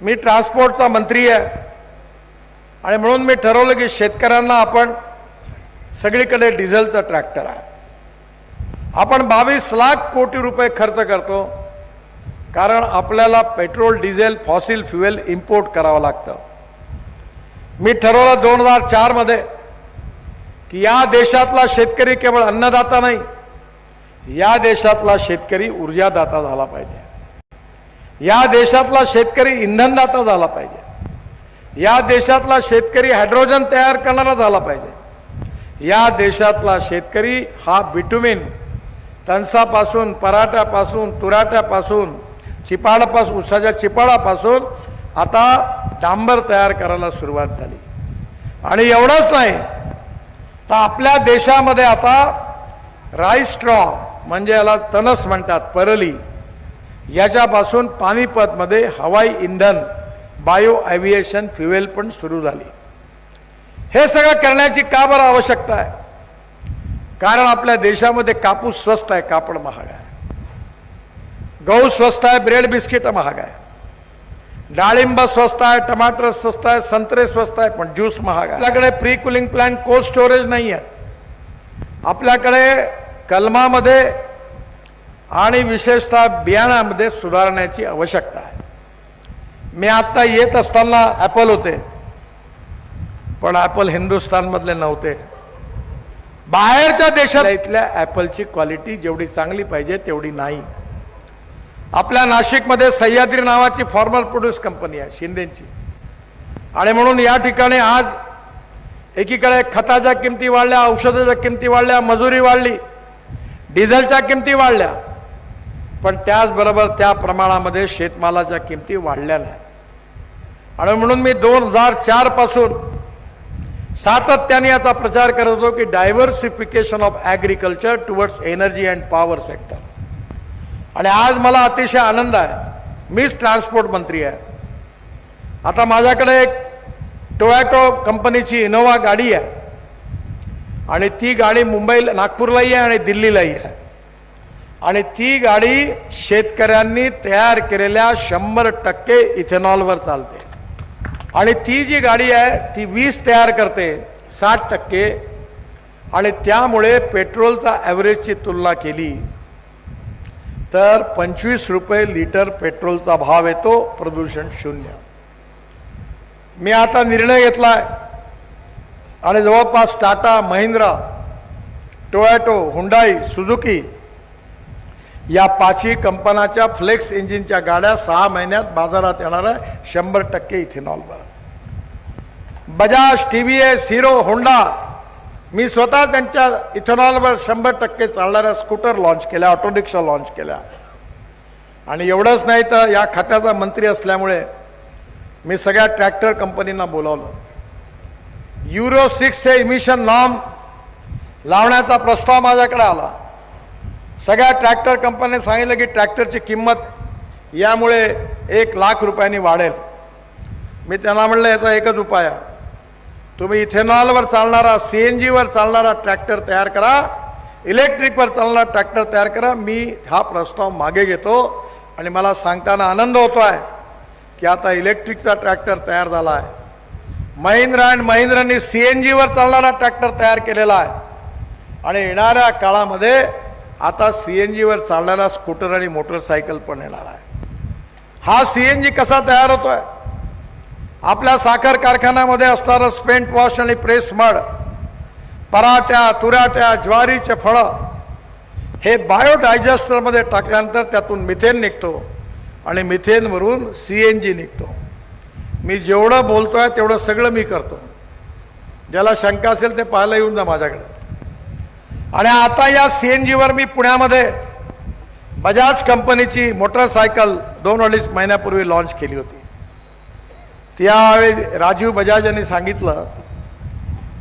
मी ट्रान्सपोर्टचा मंत्री आहे. आणि म्हणून मी ठरवलं की शेतकऱ्यांना आपण सगळीकडे डिझेलचा ट्रॅक्टर आहे. आपण बावीस लाख कोटी रुपये खर्च करतो. कारण आपल्याला petrol diesel fossil fuel import करावं लागतं. मी ठरवलं दोन हजार चारमध्ये की या देशातला शेतकरी केवळ अन्नदाता नाही या देशातला शेतकरी ऊर्जादाता झाला पाहिजे. या देशातला शेतकरी इंधनदाता झाला पाहिजे. या देशातला शेतकरी हायड्रोजन तयार करणारा झाला पाहिजे. या देशातला शेतकरी हा बिटुमिन. तणसापासून पराठ्यापासून तुराट्यापासून चिपाडापासून उसाच्या चिपाडापासून आता डांबर तयार करायला सुरुवात झाली. आणि एवढंच नाही तर आपल्या देशामध्ये आता राईस स्ट्रॉ म्हणजे याला तनस म्हणतात परली. याच्यापासून पानिपतमध्ये हवाई इंधन बायो ॲव्हिएशन फ्युएल पण सुरू झाली. हे सगळं करण्याची का बरं आवश्यकता आहे? कारण आपल्या देशामध्ये कापूस स्वस्त आहे कापड महाग आहे. गहू स्वस्त आहे ब्रेड बिस्किट महाग आहे. डाळिंब स्वस्त आहे टमाटर स्वस्त आहे संत्रे स्वस्त आहे पण ज्यूस महाग आहे. आपल्याकडे pre cooling plan cold storage नाही आहे आपल्याकडे कलमामध्ये आणि विशेषतः बियाणामध्ये सुधारण्याची आवश्यकता आहे. मी आत्ता येत असताना ॲपल होते. पण ॲपल हिंदुस्थानमधले नव्हते. बाहेरच्या देशात इथल्या ॲपलची क्वालिटी जेवढी चांगली पाहिजे तेवढी नाही. आपल्या नाशिकमध्ये सह्याद्री नावाची फॉर्मल प्रोड्यूस कंपनी आहे शिंदेची. आणि म्हणून या ठिकाणी आज एकीकडे खताच्या किमती वाढल्या औषधाच्या किमती वाढल्या मजुरी वाढली डिझेलच्या किमती वाढल्या. पण त्याचबरोबर त्या प्रमाणामध्ये शेतमालाच्या किमती वाढल्या नाही आणि म्हणून मी दोन हजार चारपासून सातत्याने याचा प्रचार करत होतो की diversification of agriculture towards energy and power sector आणि आज मला अतिशय आनंद आहे. मीच ट्रान्सपोर्ट मंत्री आहे. आता माझ्याकडे एक टोयॅटो कंपनीची इनोवा गाडी आहे. आणि ती गाडी मुंबईला नागपूरलाही आहे आणि दिल्लीलाही आहे. आणि ती गाडी शेतकऱ्यांनी तयार केलेल्या शंभर टक्के इथेनॉलवर चालते. आणि ती जी गाडी आहे ती वीस तयार करते साठ टक्के. आणि त्यामुळे पेट्रोलचा ॲव्हरेजची तुलना केली तर पंचवीस रुपये लिटर पेट्रोलचा भाव येतो प्रदूषण शून्य. मी आता निर्णय घेतलाय. आणि जवळपास Tata Mahindra Toyota Hyundai Suzuki या पाचही कंपन्याच्या फ्लेक्स इंजिनच्या गाड्या सहा महिन्यात बाजारात येणार आहे शंभर टक्के इथेनॉलवर. Bajaj T V S Hero Honda मी स्वतः त्यांच्या इथेनॉलवर शंभर टक्के चालणाऱ्या स्कूटर लॉन्च केल्या ऑटो रिक्षा लॉन्च केल्या. आणि एवढंच नाही तर या खात्याचा मंत्री असल्यामुळे मी सगळ्या ट्रॅक्टर कंपनींना बोलावलं. युरो सिक्स हे इमिशन नॉर्म लावण्याचा प्रस्ताव माझ्याकडे आला. सगळ्या ट्रॅक्टर कंपनीने सांगितलं की ट्रॅक्टरची किंमत यामुळे एक लाख रुपयांनी वाढेल. मी त्यांना म्हणलं याचा एकच उपाय आहे. तुम्ही इथेनॉलवर चालणारा सी एन जीवर चालणारा ट्रॅक्टर तयार करा इलेक्ट्रिकवर चालणारा ट्रॅक्टर तयार करा. मी हा प्रस्ताव मागे घेतो आणि मला सांगताना आनंद होतो आहे की आता इलेक्ट्रिकचा ट्रॅक्टर तयार झाला आहे. महिंद्रा अँड महिंद्रांनी सी एन जीवर चालणारा ट्रॅक्टर तयार केलेला आहे. आणि येणाऱ्या काळामध्ये आता सी एन जीवर चालणारा स्कूटर आणि मोटरसायकल पण येणार आहे. हा सी एन जी कसा तयार होतोय? आपल्या साखर कारखान्यामध्ये असणारं स्पेंट वॉश आणि प्रेस मड पराट्या तुराट्या ज्वारीचे फळं हे बायोडायजेस्टरमध्ये टाकल्यानंतर त्यातून मिथेन निघतो आणि मिथेनवरून सी एन जी निघतो. मी जेवढं बोलतोय तेवढं सगळं मी करतो. ज्याला शंका असेल ते पाहायला येऊन जा माझ्याकडे. आणि आता या सी एन जीवर मी पुण्यामध्ये बजाज कंपनीची मोटरसायकल दोन अडीच महिन्यापूर्वी लॉन्च केली होती. त्यावेळी राजीव बजाज यांनी सांगितलं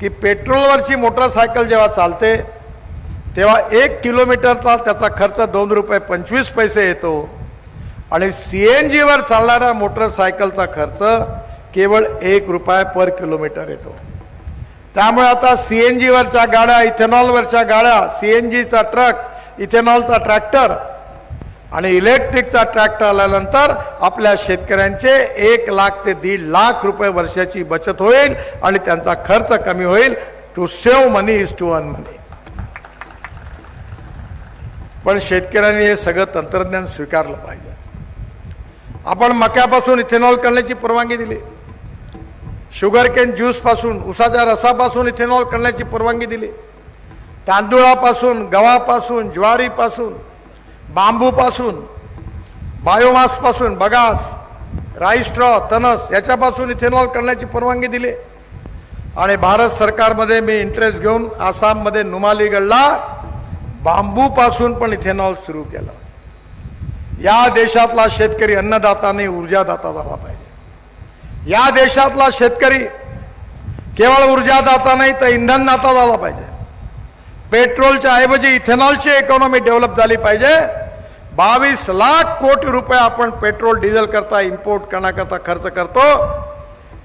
की पेट्रोलवरची मोटरसायकल जेव्हा चालते तेव्हा एक किलोमीटरचा त्याचा खर्च दोन रुपये पंचवीस पैसे येतो. आणि सी एन जीवर चालणाऱ्या मोटरसायकलचा खर्च केवळ एक रुपया पर किलोमीटर येतो. त्यामुळे आता सी एन जीवरच्या गाड्या इथेनॉलवरच्या गाड्या सी एन जीचा ट्रक इथेनॉलचा ट्रॅक्टर आणि इलेक्ट्रिकचा ट्रॅक्टर आल्यानंतर आपल्या शेतकऱ्यांचे एक लाख ते दीड लाख रुपये वर्षाची बचत होईल आणि त्यांचा खर्च कमी होईल. To save money is to earn money पण शेतकऱ्यांनी हे सगळं तंत्रज्ञान स्वीकारलं पाहिजे. आपण मक्यापासून इथेनॉल करण्याची परवानगी दिली. शुगरकेन ज्यूसपासून उसाच्या रसापासून इथेनॉल करण्याची परवानगी दिली. तांदूळापासून गव्हापासून ज्वारीपासून बांबूपासून बायोमासपासून बगास राईस स्ट्रॉ तनस याच्यापासून इथेनॉल करण्याची परवानगी दिली. आणि भारत सरकारमध्ये मी इंटरेस्ट घेऊन आसाममध्ये नुमालीगडला बांबूपासून पण इथेनॉल सुरू केलं. या देशातला शेतकरी अन्नदाता ऊर्जादाता झाला पाहिजे. या देशातला शेतकरी केवळ ऊर्जादाता नाही तर इंधनदाता झाला पाहिजे. पेट्रोलच्या ऐवजी इथेनॉलची इकॉनॉमी डेव्हलप झाली पाहिजे. बावीस लाख कोटी रुपये आपण पेट्रोल डिझेल करता इम्पोर्ट करण्याकरता खर्च करतो.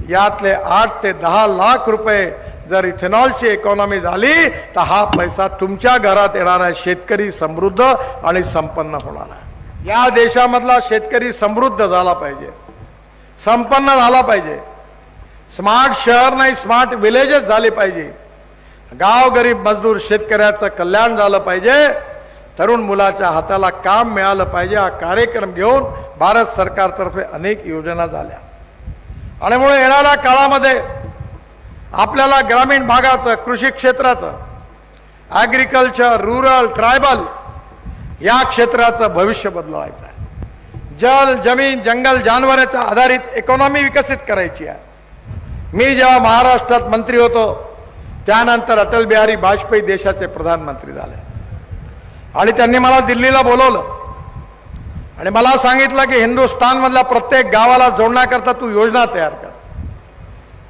यातले आठ ते दहा लाख रुपये जर इथेनॉलची इकॉनॉमी झाली तर हा पैसा तुमच्या घरात येणार आहे. शेतकरी समृद्ध आणि संपन्न होणार आहे. या देशामधला शेतकरी समृद्ध झाला पाहिजे. संपन्न झाला पाहिजे. स्मार्ट शहर नाही स्मार्ट विलेजेस झाले पाहिजे. गाव गरीब मजदूर शेतकऱ्याचं कल्याण झालं पाहिजे. तरुण मुलाच्या हाताला काम मिळालं पाहिजे. हा कार्यक्रम घेऊन भारत सरकारतर्फे अनेक योजना झाल्या. आणि म्हणून येणाऱ्या काळामध्ये आपल्याला ग्रामीण भागाचं कृषी क्षेत्राचं ॲग्रिकल्चर रुरल ट्रायबल या क्षेत्राचं भविष्य बदलवायचं आहे. जल जमीन जंगल जानवराच्या आधारित इकॉनॉमी विकसित करायची आहे. मी जेव्हा महाराष्ट्रात मंत्री होतो त्यानंतर अटल बिहारी वाजपेयी देशाचे प्रधानमंत्री झाले. आणि त्यांनी मला दिल्लीला बोलवलं. आणि मला सांगितलं की हिंदुस्थानमधल्या प्रत्येक गावाला जोडण्याकरता तू योजना तयार कर.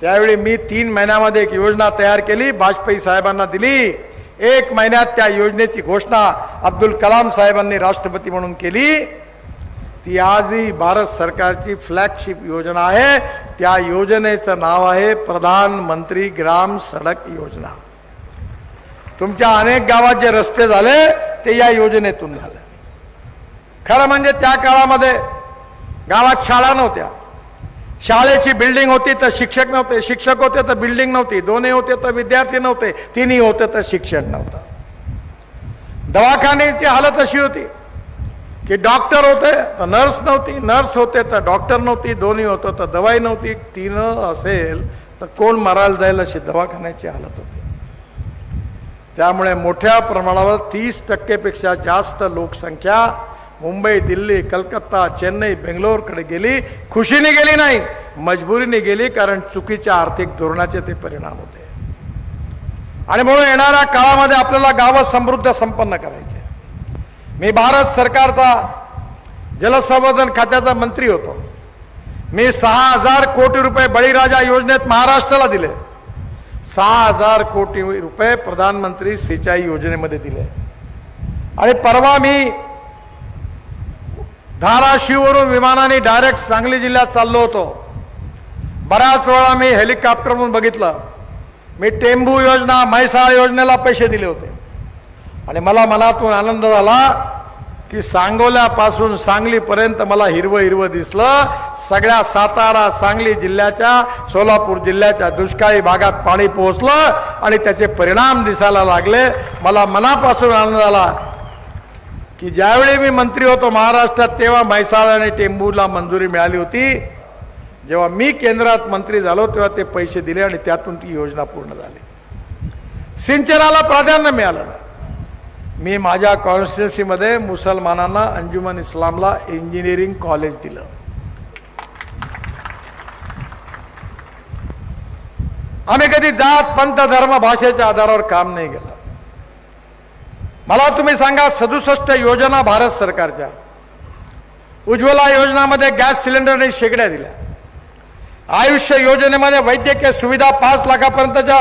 त्यावेळी मी तीन महिन्यामध्ये एक योजना तयार केली वाजपेयी साहेबांना दिली. एक महिन्यात त्या योजनेची घोषणा अब्दुल कलाम साहेबांनी राष्ट्रपती म्हणून केली. ती आजही भारत सरकारची फ्लॅगशिप योजना आहे. त्या योजनेचं नाव आहे प्रधानमंत्री ग्राम सडक योजना. तुमच्या अनेक गावात जे रस्ते झाले ते या योजनेतून झालं. खरं म्हणजे त्या काळामध्ये गावात शाळा नव्हत्या. शाळेची बिल्डिंग होती तर शिक्षक नव्हते शिक्षक होते तर बिल्डिंग नव्हती दोन्ही होते तर विद्यार्थी नव्हते तिन्ही होते तर शिक्षण नव्हतं. दवाखान्याची हालत अशी होती. की डॉक्टर होते तर नर्स नव्हती नर्स होते तर डॉक्टर नव्हती दोन्ही होतं तर दवाई नव्हती तीन असेल तर कोण मरायला जाईल अशी दवाखान्याची हालत होती. त्यामुळे मोठ्या प्रमाणावर तीस टक्केपेक्षा जास्त लोकसंख्या मुंबई दिल्ली कलकत्ता चेन्नई बेंगलोरकडे गेली. खुशीने गेली नाही मजबुरीने गेली कारण चुकीच्या आर्थिक धोरणाचे ते परिणाम होते. आणि म्हणून येणाऱ्या काळामध्ये आपल्याला गावं समृद्ध संपन्न करायचे. मी भारत सरकारचा जलसंवर्धन खात्याचा मंत्री होतो. मी सहा हजार कोटी रुपये बळीराजा योजनेत महाराष्ट्राला दिले. सहा हजार कोटी रुपये प्रधानमंत्री सिंचाई योजनेमध्ये दिले. आणि परवा मी धाराशिववरून विमानाने डायरेक्ट सांगली जिल्ह्यात चाललो होतो. बऱ्याच वेळा मी हेलिकॉप्टरमधून बघितलं. मी टेंबू योजना म्हैसाळ योजनेला पैसे दिले होते. आणि मला मनातून आनंद झाला की सांगोल्यापासून सांगलीपर्यंत मला हिरवं हिरवं दिसलं. सगळ्या सातारा सांगली जिल्ह्याच्या सोलापूर जिल्ह्याच्या दुष्काळी भागात पाणी पोहोचलं आणि त्याचे परिणाम दिसायला लागले. मला मनापासून आनंद आला की ज्यावेळी मी मंत्री होतो महाराष्ट्रात तेव्हा म्हैसाळ आणि टेंबूला मंजुरी मिळाली होती. जेव्हा मी केंद्रात मंत्री झालो तेव्हा ते पैसे दिले आणि त्यातून ती योजना पूर्ण झाली. सिंचनाला प्राधान्य मिळालं नाही. मी माझ्या कॉन्स्टिट्युन्सीमध्ये मुसलमानांना अंजुमन इस्लामला इंजिनिअरिंग कॉलेज दिलं. आम्ही कधी जात पंथ धर्म भाषेच्या आधारावर काम नाही केलं. मला तुम्ही सांगा सदुसष्ट योजना भारत सरकारच्या. उज्ज्वला योजनामध्ये गॅस सिलेंडरने शेगड्या दिल्या. आयुष्य योजनेमध्ये वैद्यकीय सुविधा पाच लाखापर्यंतच्या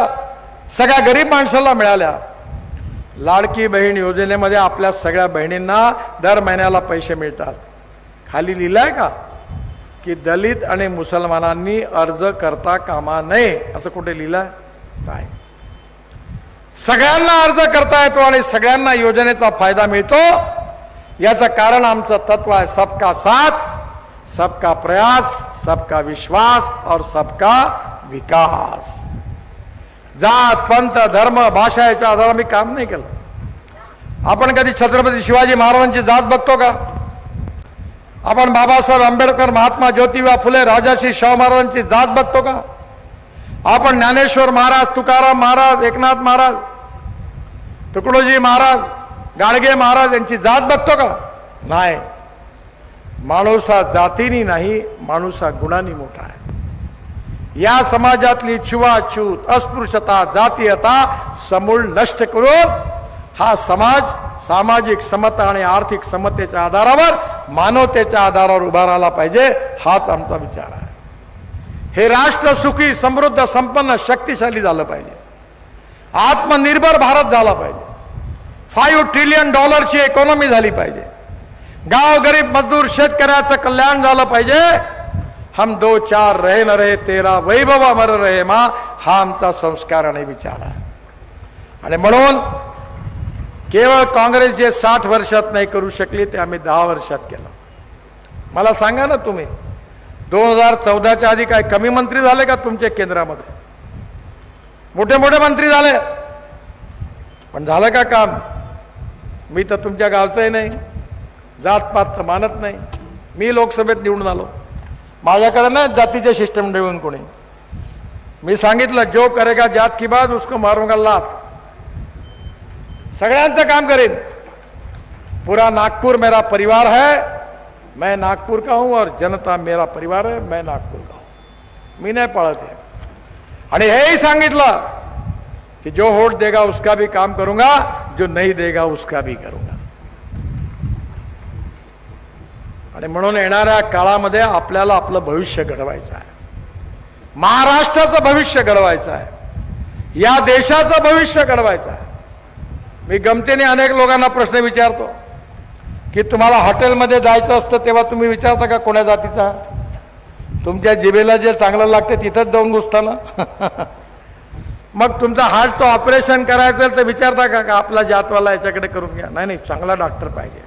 सगळ्या गरीब माणसाला मिळाल्या. लाडकी बहीण योजनेमध्ये आपल्या सगळ्या बहिणींना दर महिन्याला पैसे मिळतात. खाली लिहिलंय का? की दलित आणि मुसलमानांनी अर्ज करता कामा नये असं कुठे लिहिलंय? नाही. सगळ्यांना अर्ज करता येतो आणि सगळ्यांना योजनेचा फायदा मिळतो. याचं कारण आमचं तत्व आहे सबका साथ सबका प्रयास सबका विश्वास और सबका विकास. जात पंथ धर्म भाषा याच्या आधारावर मी काम नाही केलं. आपण कधी छत्रपती शिवाजी महाराजांची जात बघतो का? आपण बाबासाहेब आंबेडकर महात्मा ज्योतिबा फुले राजाशी शाहू महाराजांची जात बघतो का? आपण ज्ञानेश्वर महाराज तुकाराम महाराज एकनाथ महाराज तुकडोजी महाराज गाडगे महाराज यांची जात बघतो का? नाही. माणूस हा जातीनी नाही माणूस हा गुणांनी मोठा आहे. या समाजातली छुवाछूत अस्पृश्यता जातीयता समूळ नष्ट करून हा समाज सामाजिक समता आणि आर्थिक समतेच्या आधारावर मानवतेच्या आधारावर उभा राहिला पाहिजे हाच आमचा विचार आहे. हे राष्ट्र सुखी समृद्ध संपन्न शक्तिशाली झालं पाहिजे. आत्मनिर्भर भारत झाला पाहिजे. फाईव्ह ट्रिलियन डॉलरची इकॉनॉमी झाली पाहिजे. गाव गरीब मजदूर शेतकऱ्याचं कल्याण झालं पाहिजे. हम दो चार रहे न रहे तेरा वैभव अमर रहे मा हा आमचा संस्कार आणि विचार आहे. आणि म्हणून केवळ काँग्रेस जे साठ वर्षात नाही करू शकली ते आम्ही दहा वर्षात केलं. मला सांगा ना तुम्ही दोन हजार चौदाच्या आधी काय कमी मंत्री झाले का तुमच्या केंद्रामध्ये? मोठे मोठे मंत्री झाले. पण झालं का काम? मी तर तुमच्या गावचंही नाही जात पात तर मानत नाही. मी लोकसभेत निवडून आलो. माझ्याकडे नाही जातीचे सिस्टम ठेवून कोणी. मी सांगितलं जो करेगा जात की बात उसको मारूंगा लात. सगळ्यांचं काम करेन. पूरा नागपुर मेरा परिवार है मैं नागपुर का हूं और जनता मेरा परिवार है मैं नागपुर का हूं. मी नाही पळत आहे आणि हेही सांगितलं की जो वोट देगा उसका भी काम करूंगा जो नहीं देगा उसका भी करूंगा. आणि म्हणून येणाऱ्या काळामध्ये आपल्याला आपलं भविष्य घडवायचं आहे. महाराष्ट्राचं भविष्य घडवायचं आहे. या देशाचं भविष्य घडवायचं आहे. मी गमतीने अनेक लोकांना प्रश्न विचारतो की तुम्हाला हॉटेलमध्ये जायचं असतं तेव्हा तुम्ही विचारता का कोण्या जातीचा? तुमच्या जिभेला जे चांगलं लागतं तिथंच जाऊन घुसताना मग तुमचं हार्टचं ऑपरेशन करायचं तर विचारता का का आपला जातवाला याच्याकडे करून घ्या? नाही नाही चांगला डॉक्टर पाहिजे.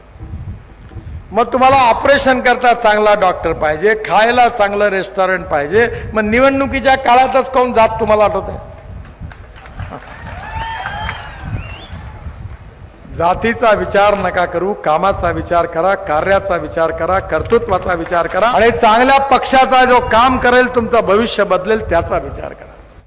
मग तुम्हाला ऑपरेशन करता चांगला डॉक्टर पाहिजे खायला चांगलं रेस्टॉरंट पाहिजे मग निवडणुकीच्या काळातच कोण जात तुम्हाला आठवत जातीचा विचार नका करू कामाचा विचार करा कार्याचा विचार करा कर्तृत्वाचा विचार करा आणि चांगल्या पक्षाचा जो काम करेल तुमचं भविष्य बदलेल त्याचा विचार करा.